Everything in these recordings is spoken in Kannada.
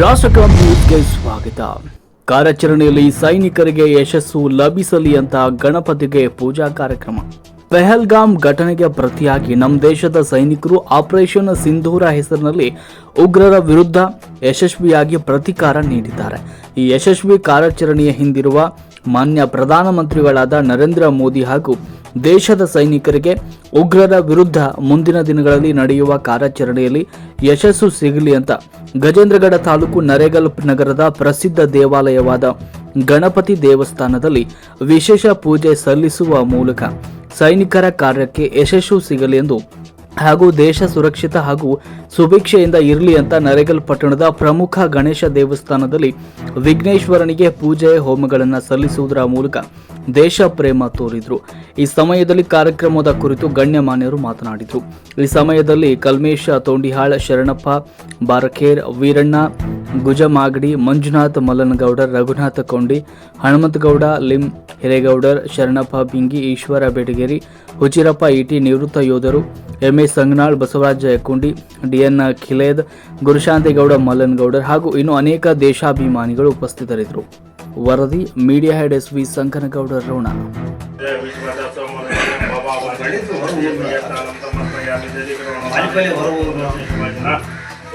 ರಾಷ್ಟ್ರಕ್ರಾಂತಿ ನ್ಯೂಸ್ಗೆ ಸ್ವಾಗತ. ಕಾರ್ಯಾಚರಣೆಯಲ್ಲಿ ಸೈನಿಕರಿಗೆ ಯಶಸ್ಸು ಲಭಿಸಲಿ ಅಂತ ಗಣಪತಿಗೆ ಪೂಜಾ ಕಾರ್ಯಕ್ರಮ. ಪೆಹಲ್ಗಾಮ್ ಘಟನೆಗೆ ಪ್ರತಿಯಾಗಿ ನಮ್ಮ ದೇಶದ ಸೈನಿಕರು ಆಪರೇಷನ್ ಸಿಂಧೂರ ಹೆಸರಿನಲ್ಲಿ ಉಗ್ರರ ವಿರುದ್ಧ ಯಶಸ್ವಿಯಾಗಿ ಪ್ರತಿಕಾರ ನೀಡಿದ್ದಾರೆ. ಈ ಯಶಸ್ವಿ ಕಾರ್ಯಾಚರಣೆಯ ಹಿಂದಿರುವ ಮಾನ್ಯ ಪ್ರಧಾನಮಂತ್ರಿಗಳಾದ ನರೇಂದ್ರ ಮೋದಿ ಹಾಗೂ ದೇಶದ ಸೈನಿಕರಿಗೆ ಉಗ್ರರ ವಿರುದ್ಧ ಮುಂದಿನ ದಿನಗಳಲ್ಲಿ ನಡೆಯುವ ಕಾರ್ಯಾಚರಣೆಯಲ್ಲಿ ಯಶಸ್ಸು ಸಿಗಲಿ ಅಂತ ಗಜೇಂದ್ರಗಡ ತಾಲೂಕು ನರೇಗಲ್ ನಗರದ ಪ್ರಸಿದ್ಧ ದೇವಾಲಯವಾದ ಗಣಪತಿ ದೇವಸ್ಥಾನದಲ್ಲಿ ವಿಶೇಷ ಪೂಜೆ ಸಲ್ಲಿಸುವ ಮೂಲಕ ಸೈನಿಕರ ಕಾರ್ಯಕ್ಕೆ ಯಶಸ್ಸು ಸಿಗಲಿ ಎಂದು ಹಾಗೂ ದೇಶ ಸುರಕ್ಷಿತ ಹಾಗೂ ಸುಭಿಕ್ಷೆಯಿಂದ ಇರಲಿ ಅಂತ ನರೇಗಲ್ ಪಟ್ಟಣದ ಪ್ರಮುಖ ಗಣೇಶ ದೇವಸ್ಥಾನದಲ್ಲಿ ವಿಘ್ನೇಶ್ವರನಿಗೆ ಪೂಜೆ ಹೋಮಗಳನ್ನು ಸಲ್ಲಿಸುವುದರ ಮೂಲಕ ದೇಶ ಪ್ರೇಮ ತೋರಿದ್ರು. ಈ ಸಮಯದಲ್ಲಿ ಕಾರ್ಯಕ್ರಮದ ಕುರಿತು ಗಣ್ಯಮಾನ್ಯರು ಮಾತನಾಡಿದರು. ಈ ಸಮಯದಲ್ಲಿ ಕಲ್ಮೇಶ, ತೋಂಡಿಹಾಳ್, ಶರಣಪ್ಪ, ಬಾರಕೇರ್, ವೀರಣ್ಣ ಗುಜಮಾಗಡಿ ಮಂಜುನಾಥ್ ಮಲ್ಲನಗೌಡರ್, ರಘುನಾಥ ಕೊಂಡಿ, ಹನುಮಂತಗೌಡ, ಲಿಂ ಹಿರೇಗೌಡರ್, ಶರಣಪ್ಪ ಬಿಂಗಿ, ಈಶ್ವರ ಬೆಡಗೇರಿ ಹುಚಿರಪ್ಪ ಇಟಿ ನಿವೃತ್ತ ಯೋಧರು M S Sanganal, Basavaraj Yakkundi, D N Khiled, Gurushantigouda Mallanagoudar ಹಾಗೂ ಇನ್ನು ಅನೇಕ ದೇಶಾಭಿಮಾನಿಗಳು ಉಪಸ್ಥಿತರಿದ್ದರು. ವರದಿ media head S V Sankanagouda, Rona.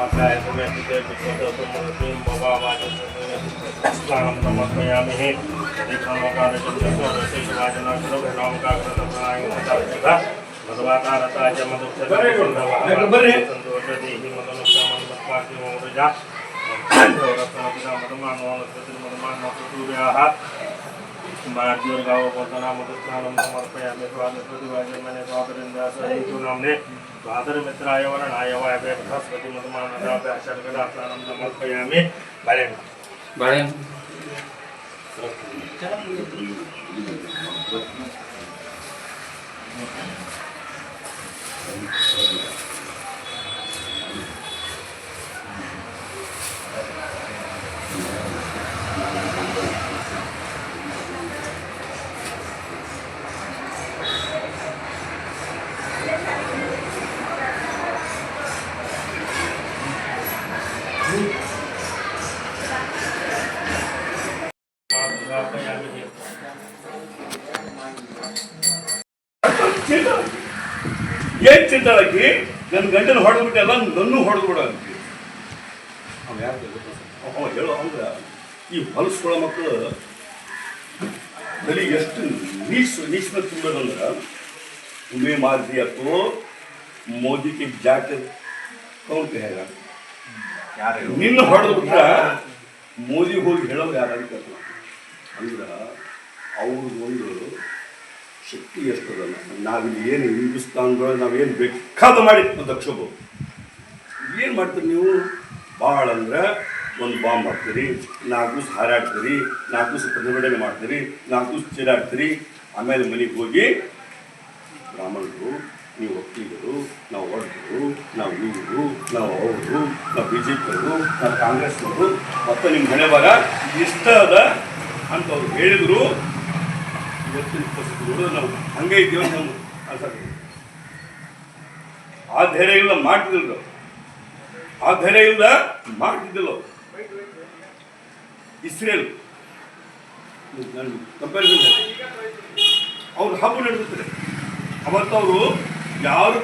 माताय पुण्यतिथे विश्वतोमरतिं भवावाचस्नानं समर्पयामि श्रीकामकारचन्द्रकादशेषवाचनाकृतभनामकाकृतप्रायुमता भगवाकारता च मधुक्षति सन्तोषदेहि मदनुक्षमन्मत्पाकिमोरजा मधुमानोनस्पतिर्मधुमानोऽस्तूर्याः महात्मर गाव बोलताना मदतनाम समर्पयामि स्वामिवाजमने स्वादरिन्दासहितुनाम्ने स्वादरमित्राय वरणायवाय बृहस्पति मधुमानदाभ्याशर्गदासानं समर्पयामि भरेण भरेण ಚಿಂತ? ಏನ್ ಚಿಂತಾಳಕಿ ನನ್ನ ಗಂಡನ ಹೊಡೆದು ಬಿಟ್ಟೆಲ್ಲ ನನ್ನೂ ಹೊಡೆದು ಬಿಡ ಅವ ಯಾರು ಹೇಳೋ ಅಂದ್ರೆ ಈ ಹೊಲಸ್ಕೊಳ ಮಕ್ಕಳು ತಲೆಗೆ ಎಷ್ಟು ನೀಸು ನೀಸ್ನ ತುಂಬೋದಂದ್ರೆ ಉಮೆ ಮಾರ್ಜಿ ಅಥವಾ ಕಿ ಜಾಕೆ ಕೌಂಟ್ ಹೇಗ ನಿನ್ನ ಹೊಡೆದು ಬಿಟ್ರ ಮೋದಿ ಹೋಗಿ ಹೇಳೋರು ಯಾರು ಅಂದ್ರೆ ಅವ್ರದ್ದು ಒಂದು ಶಕ್ತಿ ಎಷ್ಟದಲ್ಲ. ನಾವಿಲ್ಲಿ ಏನು ಹಿಂದೂಸ್ತಾನ್ಗಳು ನಾವೇನು ಬೇಕಾದ ಮಾಡಿ ದಕ್ಷಬಹುದು ಏನು ಮಾಡ್ತೀರಿ ನೀವು? ಭಾಳ ಅಂದ್ರೆ ಒಂದು ಬಾಂಬ್ ಹಾಕ್ತೀರಿ, ನಾಲ್ಕು ದಿವಸ ಹಾರಾಡ್ತೀರಿ, ನಾಲ್ಕು ದಿವಸ ಪ್ರತಿಭಟನೆ ಮಾಡ್ತೀರಿ, ನಾಲ್ಕು ದಿವಸ ಚೀರಾಡ್ತೀರಿ, ಆಮೇಲೆ ಮನೆಗೆ ಹೋಗಿ ಬ್ರಾಹ್ಮಣರು, ನೀವು ವಕೀಲರು, ನಾವು ಒಡ್ಡರು ನಾವು ಇವರು ನಾವು ಅವರು, ನಾವು ಬಿ ಜೆ ಪಿಯವರು ನಾವು ಕಾಂಗ್ರೆಸ್ನವರು, ಮತ್ತು ನಿಮ್ಮ ಮನೆ ಬಾರ ಇಷ್ಟ ಅದ ಅಂತ ಅವ್ರು ಹೇಳಿದರು. ಇವತ್ತಿನ ಪರಿಸ್ಥಿತಿಗಳು ನಾವು ಹಂಗೆ ಇದ್ದೀವಿ ಅನ್ಸಕ್ಕೆ ಆ ಧೈರ್ಯ ಇಲ್ಲ ಮಾಡ್ತಿದ್ರು ಆ ಧೈರ್ಯ ಇಲ್ಲ ಮಾಡ್ತಿದ್ದಿಲ್ಲ. ಇಸ್ರೇಲ್. ನಾನು ಕಂಪ್ಯಾರಿಸನ್ ಅವ್ರು ಹಬ್ಬ ನಡೆದಿರ್ತಾರೆ ಅವತ್ತು ಅವರು ಯಾರು